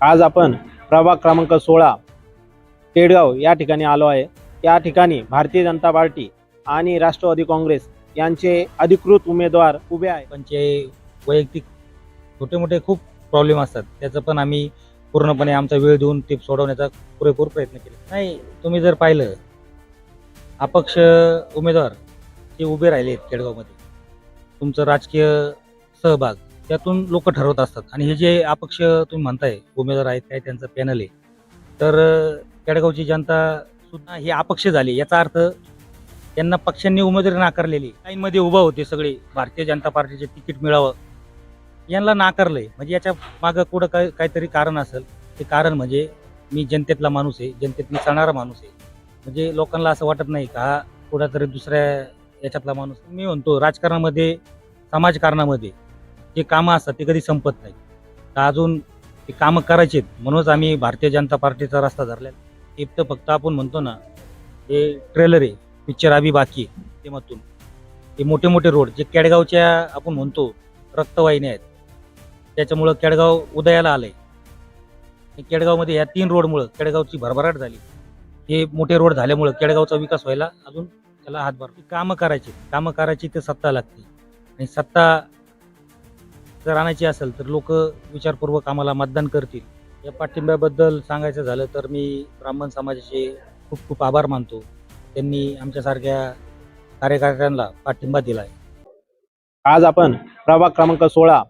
आज आपण प्रभाग क्रमांक सोळा केडगाव या ठिकाणी आलो आहे. या ठिकाणी भारतीय जनता पार्टी आणि राष्ट्रवादी काँग्रेस यांचे अधिकृत उमेदवार उभे आहे पण जे वैयक्तिक छोटे मोठे खूप प्रॉब्लेम असतात. त्याचं पण आम्ही पूर्णपणे आमचा वेळ देऊन ते सोडवण्याचा पुरेपूर प्रयत्न केला. नाही तुम्ही जर पाहिलं अपक्ष उमेदवार ते उभे राहिले आहेत केडगावमध्ये तुमचं राजकीय सहभाग त्यातून लोक ठरवत असतात. आणि हे जे अपक्ष तुम्ही म्हणताय उमेदवार आहेत काय त्यांचं पॅनल आहे. तर केडगावची जनता सुद्धा हे अपक्ष झाले याचा अर्थ त्यांना पक्षांनी उमेदवारी नाकारलेली लाईनमध्ये उभा होते सगळे भारतीय जनता पार्टीचे तिकीट मिळावं. यांना नाकारलंय. म्हणजे याच्या मागं कुठं काय काहीतरी कारण असेल. ते कारण म्हणजे मी जनतेतला माणूस आहे जनतेत मी चालणारा माणूस आहे. म्हणजे लोकांना असं वाटत नाही का हा कुठंतरी दुसऱ्या याच्यातला माणूस मी म्हणतो राजकारणामध्ये समाजकारणामध्ये जे कामं असतात ते कधी संपत नाही. तर अजून ते कामं करायचे म्हणूनच आम्ही भारतीय जनता पार्टीचा रस्ता धरला एक तर फक्त आपण म्हणतो ना हे ट्रेलर आहे पिक्चर अभि बाकी आहे, ते मातून हे मोठे मोठे रोड जे केडगावच्या आपण म्हणतो रक्तवाहिन्या आहेत. त्याच्यामुळं केडगाव उदयाला आलंय. आहे केडगावमध्ये या तीन रोडमुळं केडगावची भरभराट झाली. हे मोठे रोड झाल्यामुळं केडगावचा विकास व्हायला अजून त्याला हातभार. कामं करायची कामं करायची ते सत्ता लागते. आणि सत्ता जर आणायची असेल तर लोक विचारपूर्वक आम्हाला मतदान करतील. या पाठिंब्याबद्दल सांगायचं झालं तर मी ब्राह्मण समाजाचे खूप खूप आभार मानतो. त्यांनी आमच्यासारख्या कार्यकर्त्यांना पाठिंबा दिला आहे आज आपण प्रभाग क्रमांक सोळा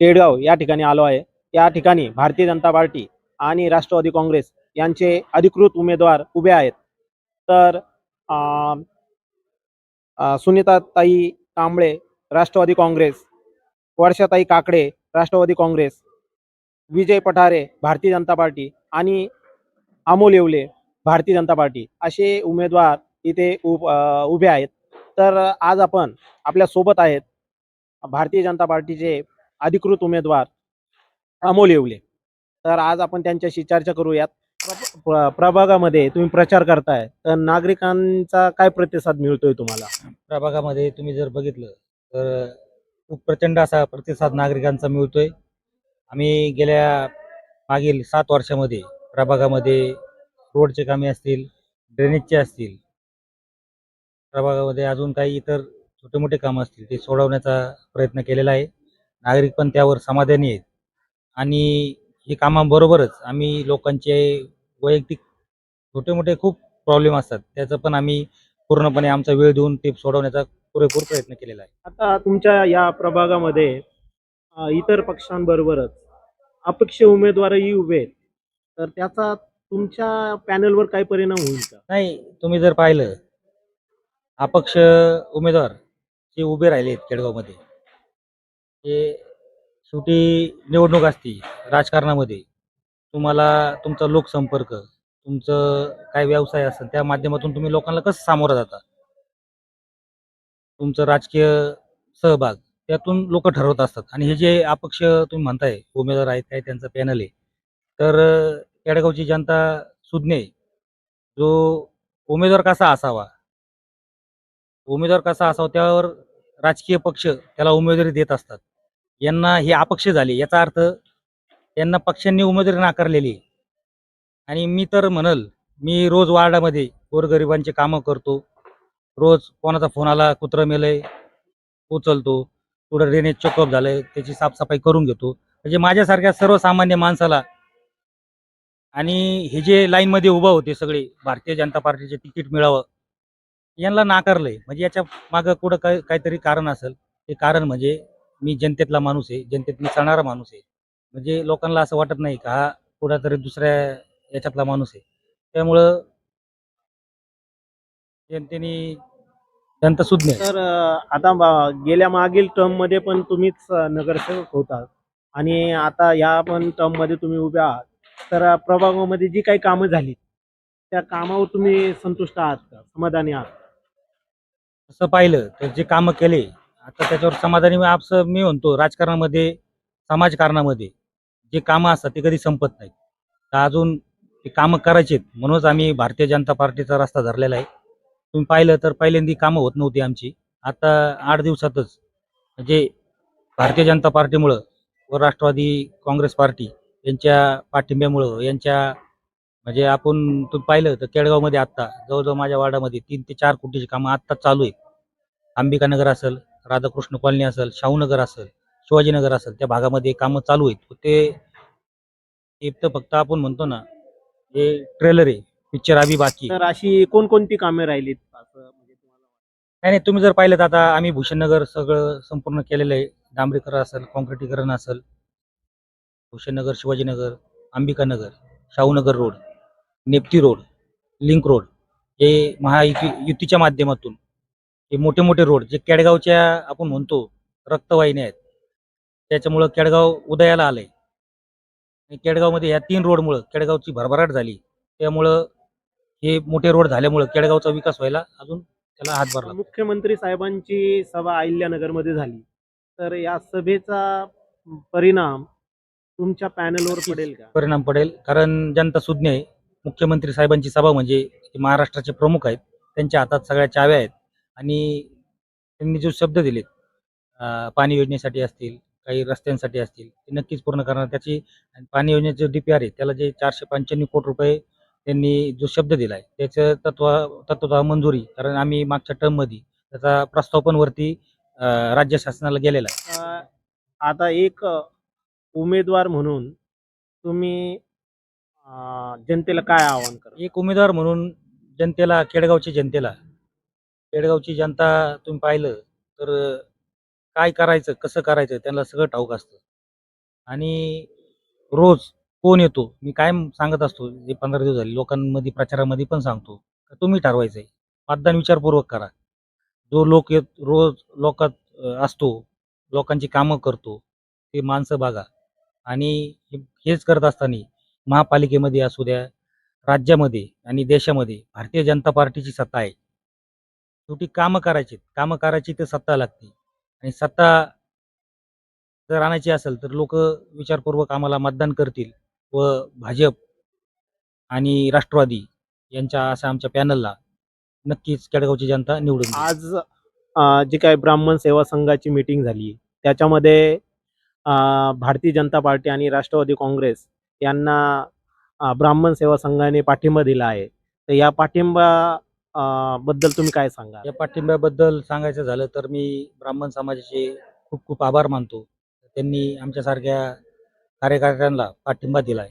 केडगाव या ठिकाणी आलो आहे. या ठिकाणी भारतीय जनता पार्टी आणि राष्ट्रवादी काँग्रेस यांचे अधिकृत उमेदवार उभे आहेत. तर सुनीताताई कांबळे राष्ट्रवादी काँग्रेस वर्षाताई काकडे राष्ट्रवादी काँग्रेस विजय पठारे भारतीय जनता पार्टी आणि अमोल येवले भारतीय जनता पार्टी असे उमेदवार इथे उभ उभे आहेत. तर आज आपण आपल्यासोबत आहेत भारतीय जनता पार्टीचे अधिकृत उमेदवार अमोल येवले. तर आज आपण त्यांच्याशी चर्चा करूयात. प्रभागामध्ये तुम्ही प्रचार करताय तर नागरिकांचा काय प्रतिसाद मिळतोय तुम्हाला? प्रभागामध्ये तुम्ही जर बघितलं तर खूप प्रचंड असा प्रतिसाद नागरिकांचा मिळतोय. आम्ही गेल्या मागील सात वर्षामध्ये प्रभागामध्ये रोडचे कामे असतील ड्रेनेजचे असतील प्रभागामध्ये अजून काही इतर छोटे मोठे कामं असतील ते सोडवण्याचा प्रयत्न केलेला आहे. नागरिक पण त्यावर समाधानी आहेत. आणि ही कामांबरोबरच आम्ही लोकांचे वैयक्तिक छोटे मोठे खूप प्रॉब्लेम असतात. त्याचं पण आम्ही पूर्णपणे आमचा वेळ देऊन ते सोडवण्याचा पुरेपूर प्रयत्न केलेला आहे. आता तुमच्या या प्रभागामध्ये अ, इतर पक्षांबरोबरच अपक्ष उमेदवारही उभे आहेत. तर त्याचा तुमच्या पॅनलवर काय परिणाम होईल का? नाही तुम्ही जर पाहिलं अपक्ष उमेदवार जे उभे राहिले आहेत केडगावमध्ये ते शेवटी निवडणूक असती राजकारणामध्ये तुम्हाला तुमचा लोकसंपर्क तुमचं काय व्यवसाय असेल त्या माध्यमातून तुम्ही लोकांना कसं सामोरं जाता? तुमचं राजकीय सहभाग त्यातून लोक ठरवत असतात. आणि हे जे अपक्ष तुम्ही म्हणताय उमेदवार आहेत काय त्यांचं पॅनल आहे. तर केडगावची जनता सुज्ञ जो उमेदवार कसा असावा? उमेदवार कसा असावा त्यावर राजकीय पक्ष त्याला उमेदवारी देत असतात. यांना हे अपक्ष झाले याचा अर्थ यांना पक्षांनी उमेदवारी नाकारलेली आणि मी तर म्हणल मी रोज वार्डामध्ये गोरगरिबांचे कामं करतो. रोज कोणाचा फोन आला कुत्रं मेलंय उचलतो कुठं ड्रेनेज चेकअप झालंय त्याची साफसफाई करून घेतो. म्हणजे माझ्यासारख्या सर्वसामान्य माणसाला आणि हे जे लाईनमध्ये उभा होते सगळे भारतीय जनता पार्टीचे तिकीट मिळावं यांना नाकारलंय. म्हणजे याच्या मागं कुठं काय काहीतरी कारण असेल. ते कारण म्हणजे मी जनतेतला माणूस आहे जनतेत मी चालणारा माणूस आहे. म्हणजे लोकांना असं वाटत नाही का हा कुठंतरी दुसऱ्या याच्यातला माणूस आहे. त्यामुळं जनतेने जनता सुज्ञ. आहे. तर अ, आता ब- गेल्या मागील टर्ममध्ये पण तुम्हीच अ, नगरसेवक होता आणि आता या पण टर्ममध्ये तुम्ही उभे आहात. तर अ, प्रभागामध्ये जी काही कामं झाली त्या कामावर तुम्ही संतुष्ट आहात का? समाधानी आहात तसं पाहिलं तर जे कामं केले आता त्याच्यावर समाधानी मी आपस मी म्हणतो राजकारणामध्ये समाजकारणामध्ये जे कामं असतात ते कधी संपत नाहीत. तर अजून ते कामं करायचे म्हणूनच आम्ही भारतीय जनता पार्टीचा रस्ता धरलेला आहे. तुम्ही पाहिलं तर पहिल्यांदी कामं होत नव्हती आमची. आता आठ दिवसातच म्हणजे भारतीय जनता पार्टीमुळं व राष्ट्रवादी काँग्रेस पार्टी यांच्या पाठिंब्यामुळं यांच्या म्हणजे आपण तुम्ही पाहिलं तर केळगावमध्ये आत्ता जवळजवळ माझ्या वार्डामध्ये तीन ते चार कोटीची कामं आत्ता चालू आहेत. अंबिकानगर असेल राधाकृष्ण कॉलनी असेल शाहूनगर असेल शिवाजीनगर असेल त्या भागामध्ये कामं चालू आहेत. ते तर फक्त आपण म्हणतो ना हे ट्रेलर आहे पिक्चर अभी बाकी. तर अशी कोणकोणती कामे राहिलीत असं म्हणजे तुम्हाला? नाही नाही तुम्ही जर पाहिलं तर आता आम्ही भूषणनगर सगळं संपूर्ण केलेलं आहे डांबरीकरण असेल कॉन्क्रिटीकरण असेल Bhushannagar Shivajinagar Ambikanagar Shahunagar road Nepti road link road हे महायुती युतीच्या माध्यमातून हे मोठे मोठे रोड जे केडगावच्या आपण म्हणतो रक्तवाहिन्या आहेत त्याच्यामुळं केडगाव उदयाला आलंय आणि केडगावमध्ये ह्या तीन रोडमुळं केडगावची भरभराट झाली त्यामुळं हे मोठे रोड झाल्यामुळं केडगावचा विकास व्हायला अजून त्याला हातभार लागतो मुख्यमंत्री साहेबांची सभा अहिल्यानगरमध्ये झाली. तर या सभेचा परिणाम तुमच्या पॅनलवर पडेल का? परिणाम पडेल. कारण जनता सुज्ञ आहे. मुख्यमंत्री साहेबांची सभा म्हणजे महाराष्ट्राचे प्रमुख आहेत. त्यांच्या हातात सगळ्या चाव्या आहेत. आणि त्यांनी जो शब्द दिलेत पाणी योजनेसाठी असतील काही रस्त्यांसाठी असतील ते नक्कीच पूर्ण करणार. त्याची आणि पाणी योजनेचे डी पी आर आहे त्याला जे चारशे पंच्याण्णव कोटी रुपये त्यांनी जो शब्द दिला आहे त्याचं तत्व तत्वतः मंजुरी. कारण आम्ही मागच्या टर्ममध्ये त्याचा प्रस्ताव पण वरती राज्य शासनाला गेलेला आहे. आता एक उमेदवार म्हणून तुम्ही जनतेला काय आवाहन करा एक उमेदवार म्हणून जनतेला केडगावची जनतेला केडगावची जनता तुम्ही पाहिलं तर काय करायचं कसं करायचं त्यांना सगळं ठाऊक असतं. आणि रोज कोण येतो? मी कायम सांगत असतो जे पंधरा दिवस झाले लोकांमध्ये प्रचारामध्ये पण सांगतो का तुम्ही ठरवायचं आहे मतदान विचारपूर्वक करा. जो लोक येत रोज लोकात असतो लोकांची कामं करतो ते माणसं बघा. आणि हेच करत असताना महापालिकेमध्ये असू द्या राज्यामध्ये आणि देशामध्ये भारतीय जनता पार्टीची सत्ता आहे. शेवटी कामं करायची कामं करायची तर सत्ता लागते. आणि सत्ता जर आणायची असेल तर लोक विचारपूर्वक आम्हाला मतदान करतील. व भाजप आणि राष्ट्रवादी यांच्या अशा आमच्या पॅनलला नक्कीच केडगावची जनता निवडून देईल. आज अ, जी काही ब्राह्मण सेवा संघाची मीटिंग झाली त्याच्यामध्ये अ, भारतीय जनता पार्टी आणि राष्ट्रवादी काँग्रेस यांना अ, ब्राह्मण सेवा संघाने पाठिंबा दिला आहे. तर या पाठिंबा अ, बद्दल तुम्ही काय सांगा या पाठिंब्याबद्दल सांगायचं झालं तर मी ब्राह्मण समाजाचे खूप खूप आभार मानतो. त्यांनी आमच्यासारख्या कार्यकर्त्यांना पाठिंबा दिला आहे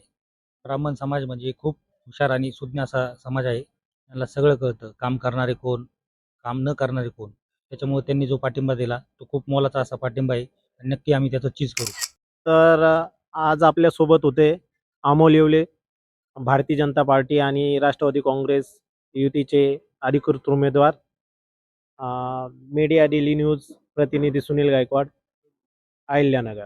ब्राह्मण समाज म्हणजे खूप हुशार आणि सुज्ञ असा समाज आहे. त्यांना सगळं कळतं काम करणारे कोण काम न करणारे कोण. त्याच्यामुळे त्यांनी जो पाठिंबा दिला तो खूप मोलाचा असा पाठिंबा आहे. आणि नक्की आम्ही त्याचं चीज करू. तर आज आपल्यासोबत होते अमोल येवले भारतीय जनता पार्टी आणि राष्ट्रवादी काँग्रेस युतीचे अधिकृत उमेदवार. मीडिया डेली न्यूज प्रतिनिधी सुनील गायकवाड अहिल्यानगर.